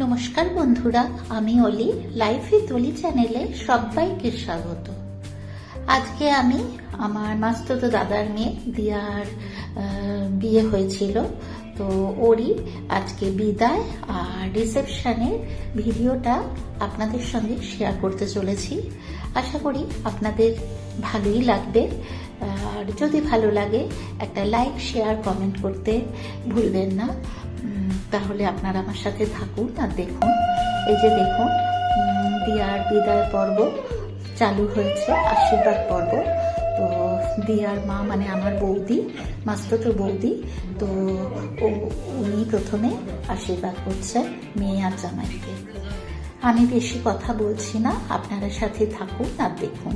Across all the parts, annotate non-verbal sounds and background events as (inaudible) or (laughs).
নমস্কার বন্ধুরা, আমি অলি লাইফ উইথ অলি চ্যানেলে সবাইকে স্বাগত। আজকে আমি আমার মাস্তত দাদার মেয়ে দিয়ার বিয়ে হয়েছিল। তো ওরই আজকে বিদায় আর রিসেপশনের ভিডিওটা আপনাদের সঙ্গে শেয়ার করতে চলেছি। আশা করি আপনাদের ভালোই লাগবে। আর যদি ভালো লাগে, একটা লাইক শেয়ার কমেন্ট করতে ভুলবেন না। তাহলে আপনারা আমার সাথে থাকুন আর দেখুন। এই যে দেখুন দিয়ার বিদায় পর্ব চালু হয়েছে, আশীর্বাদ পর্ব। তো দিয়ার মা মানে আমার বৌদি, মাস্ততো বৌদি, তো উনি প্রথমে আশীর্বাদ করছেন মেয়ে আর জামাইকে। আমি বেশি কথা বলছি না আপনারা সাথে থাকুন আর দেখুন।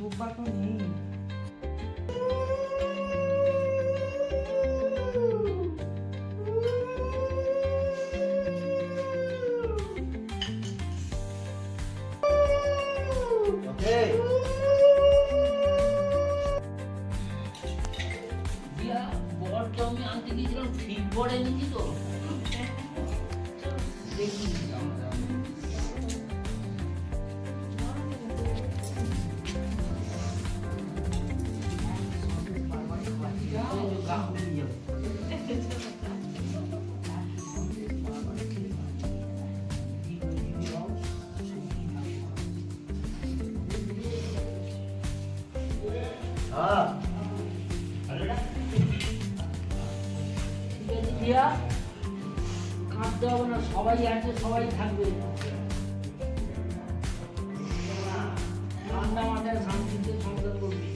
রোববার তো নেই দিয়া বর তো আমি আনতে গিয়েছিলাম ঠিক বর এনেছি তো দেখি ঠিক আছে দিয়া কাঁদতে হবে না সবাই আছে সবাই থাকবে। ঠান্ডা মাথায় শান্তিতে সংসার করবি।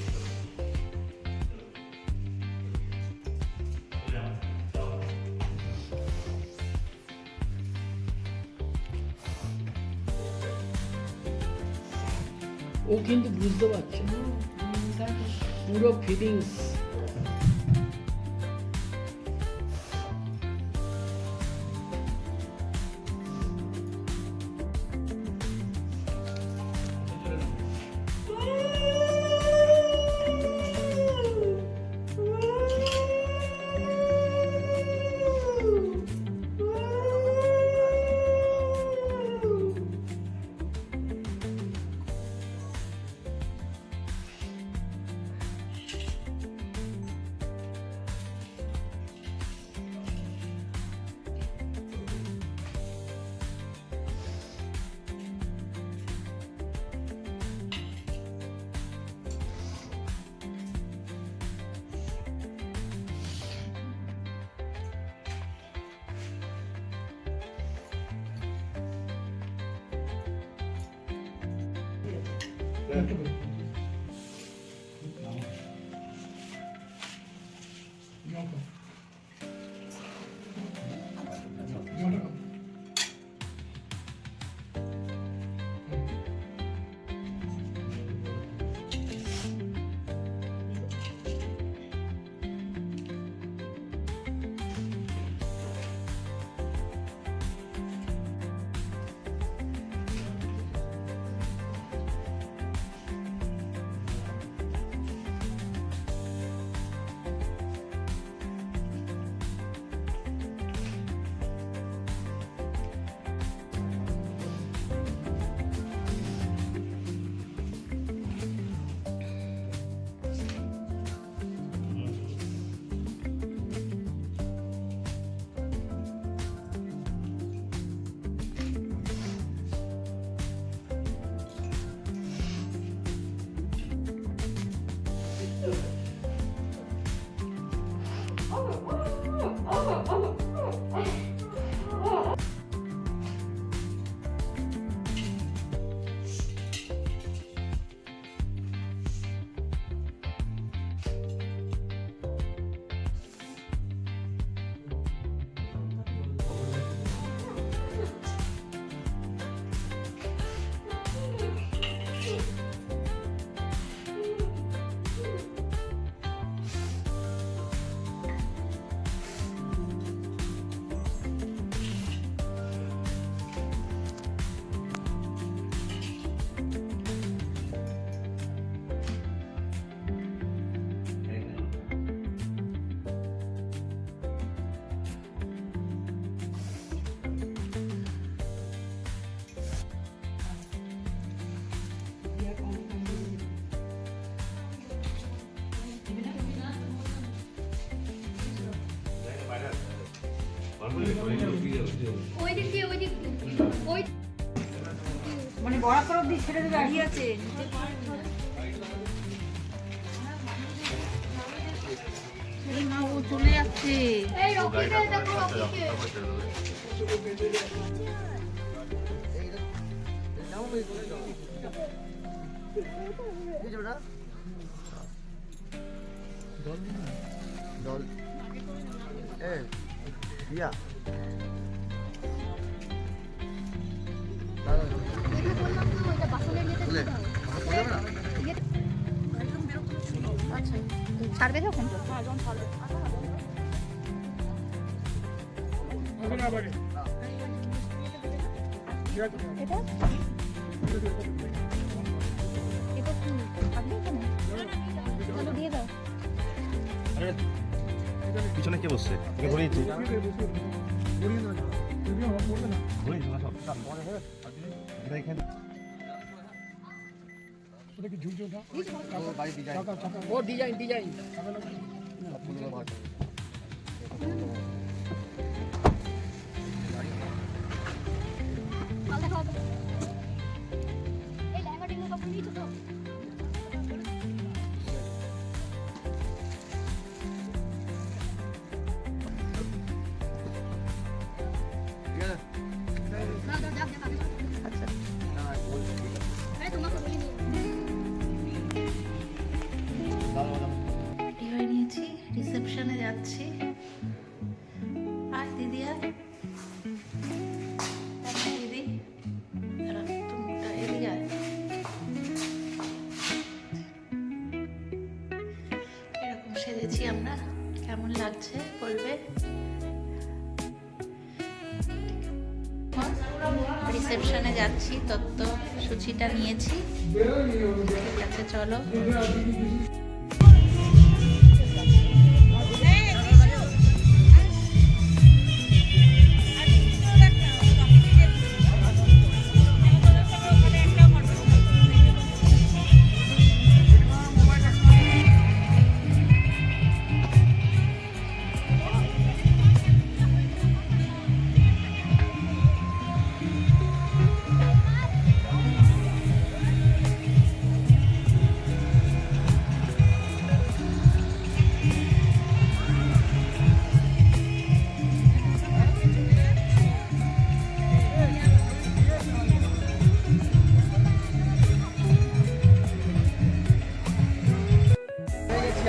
ও কিন্তু বুঝতে পারছে না। পুরো ফিলিংস 薬 চলে যাচ্ছে রকিকে জল এ দিয়া ছাড়বে যখন এটা? এটা কি? থাকবে এখানে? তাহলে দিয়ে দাও। পিছনে কে বসছে? ঘুরিয়েছি ঘুরিয়েছি না সব এটা এখানে ও বাড়ি ডিজাইন ও ডিজাইন ডিজাইন রিসেপশনে যাচ্ছি তত্ত্ব সূচিটা নিয়েছি। ঠিক আছে চলো।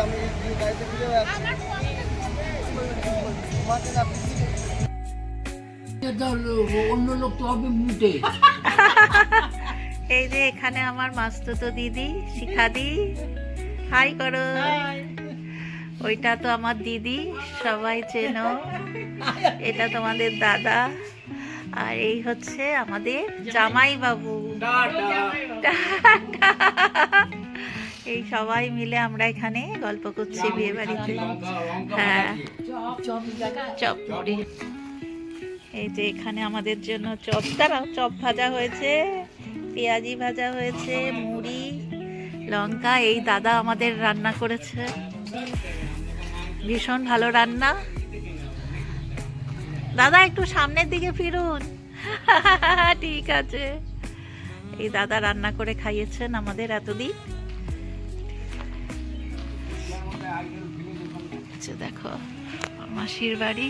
আমি এই ফিরে তোমাকে অন্য লোক তো হবে মুটে। এই যে এখানে আমার মাস্তুতো দিদি শিখাদি। হাই করো। ওইটা তো আমার দিদি সবাই চেনো। এটা তোমাদের দাদা। আর এই হচ্ছে আমাদের জামাই বাবু এই সবাই মিলে আমরা এখানে গল্প করছি, বিয়ে বাড়িতে। হ্যাঁ। চপ মুড়ি এই যে এখানে আমাদের জন্য চপ, দাঁড়াও, চপ ভাজা হয়েছে, পেঁয়াজি ভাজা হয়েছে, মুড়ি, লঙ্কা, এই দাদা আমাদের রান্না করেছে। ভীষণ ভালো রান্না। দাদা, একটু সামনের দিকে ফিরুন। (laughs) ঠিক আছে। এই দাদা রান্না করে খাইয়েছেন আমাদের এতদিন। যে দেখো মাসির বাড়ি।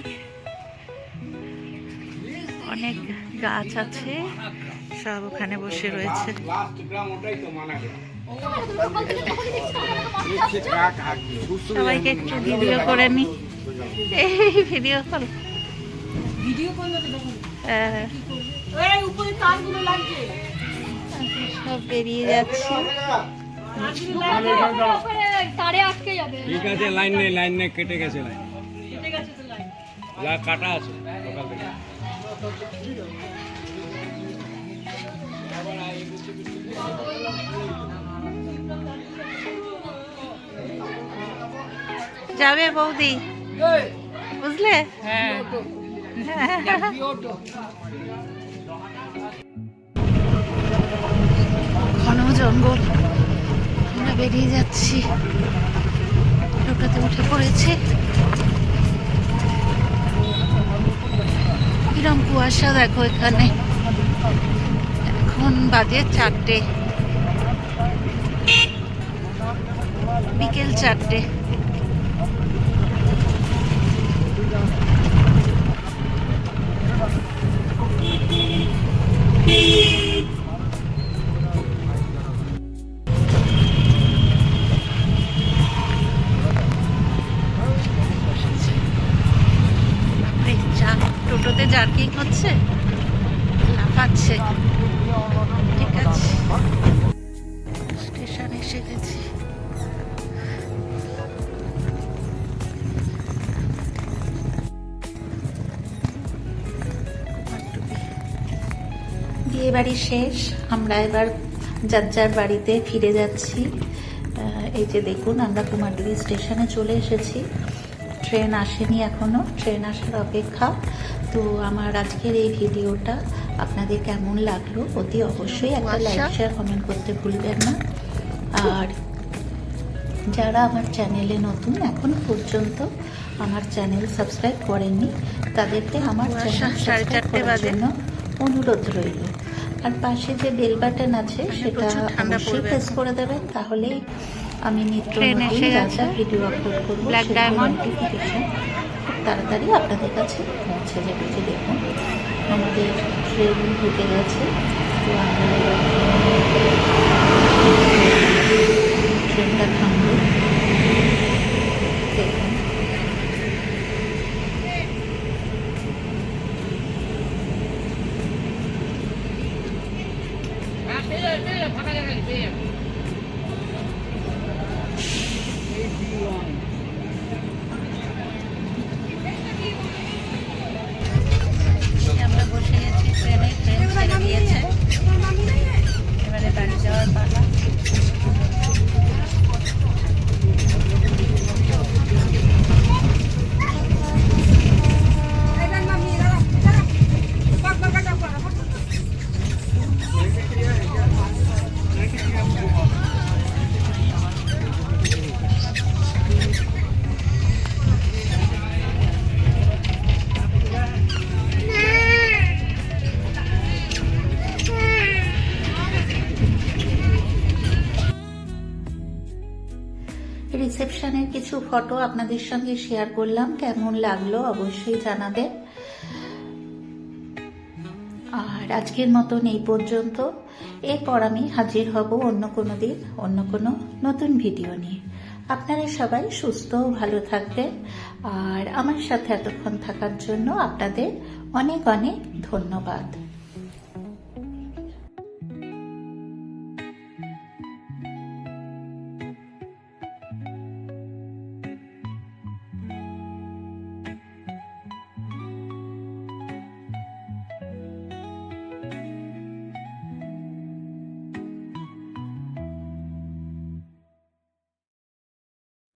অনেক গাছ আছে সব ওখানে বসে রয়েছে। সবাইকে একটু ভিডিও করে নি। এই ভিডিও কল ভিডিও হ্যাঁ, সব বেরিয়ে যাচ্ছে। তারে আটকে যাবে। ঠিক আছে লাইন নেই লাইন নেই কেটে গেছে লাইন। কেটে গেছে তো লাইন। যা কাটা আছে সকাল থেকে। যাবে বৌদি। বুঝলে? ঘন জঙ্গল। আমরা বেরিয়ে যাচ্ছি। টোটোতে উঠে পড়েছে। কিরম কুয়াশা দেখো এখানে। এখন বাজে চারটে। বিকেল চারটে। বিয়ে বাড়ি শেষ। আমরা এবার যার যার বাড়িতে ফিরে যাচ্ছি। এই যে দেখুন আমরা কুমারটুলি স্টেশনে চলে এসেছি। ট্রেন আসেনি এখনও ট্রেন আসার অপেক্ষা। তো আমার আজকের এই ভিডিওটা আপনাদের কেমন লাগল অতি অবশ্যই একটা লাইক শেয়ার কমেন্ট করতে ভুলবেন না। আর যারা আমার চ্যানেলে নতুন এখনও পর্যন্ত আমার চ্যানেল সাবস্ক্রাইব করেননি তাদেরকে আমার চ্যানেল সাবস্ক্রাইব করার জন্য অনুরোধ রইল। আর পাশে যে বেল বাটন আছে সেটা অবশ্যই প্রেস করে দেবেন তাহলে আমি নিত্য নতুন ভিডিও আপলোড করব ব্ল্যাক ডায়মন্ড। নোটিফিকেশন খুব তাড়াতাড়ি আপনাদের কাছে পৌঁছে যাবে। যে দেখুন আমাদের ট্রেন ঢুকে গেছে। তো আমরা কিছু ফটো আপনাদের সঙ্গে শেয়ার করলাম। কেমন লাগল অবশ্যই জানাবেন। আর আজকের মতন এই পর্যন্ত। এরপর আমি হাজির হব অন্য কোনো দিন, অন্য কোনো নতুন ভিডিও নিয়ে। আপনারা সবাই সুস্থ ও ভালো থাকবেন। আর আমার সাথে এতক্ষণ থাকার জন্য আপনাদের অনেক অনেক ধন্যবাদ।